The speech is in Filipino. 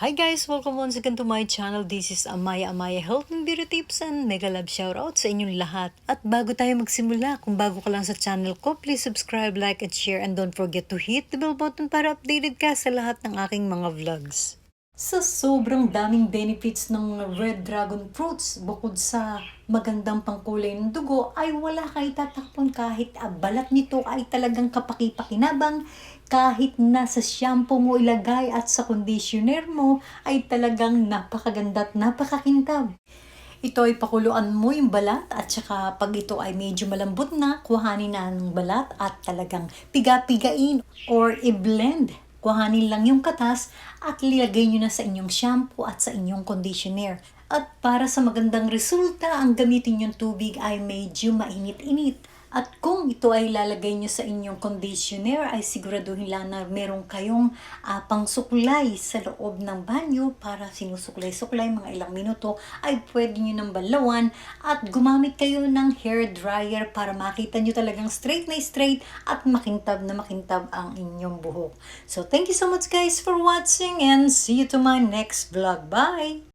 Hi guys! Welcome once again to my channel. This is Amaya Amaya Health and Beauty Tips and mega love shoutout sa inyong lahat. At bago tayo magsimula, kung bago ka lang sa channel ko, please subscribe, like, at share and don't forget to hit the bell button para updated ka sa lahat ng aking mga vlogs. Sa sobrang daming benefits ng red dragon fruits, bukod sa magandang pangkulay ng dugo, ay wala kay tatakpon kahit ah, balat nito ay talagang kapaki-pakinabang, kahit nasa shampoo mo ilagay at sa conditioner mo ay talagang napakaganda at napakakintab. Ito ay pakuluan mo yung balat at saka pag ito ay medyo malambot na, kuhanin na ng balat at talagang piga-pigain or i-blend. Kuhanin lang yung katas at lilagay nyo na sa inyong shampoo at sa inyong conditioner. At para sa magandang resulta, ang gamitin yung tubig ay medyo mainit-init. At kung ito ay lalagay nyo sa inyong conditioner, ay siguraduhin lang na meron kayong uh, pangsuklay sa loob ng banyo para sinusuklay-suklay mga ilang minuto ay pwede nyo ng balawan at gumamit kayo ng hair dryer para makita nyo talagang straight na straight at makintab na makintab ang inyong buhok. So thank you so much guys for watching and see you to my next vlog. Bye!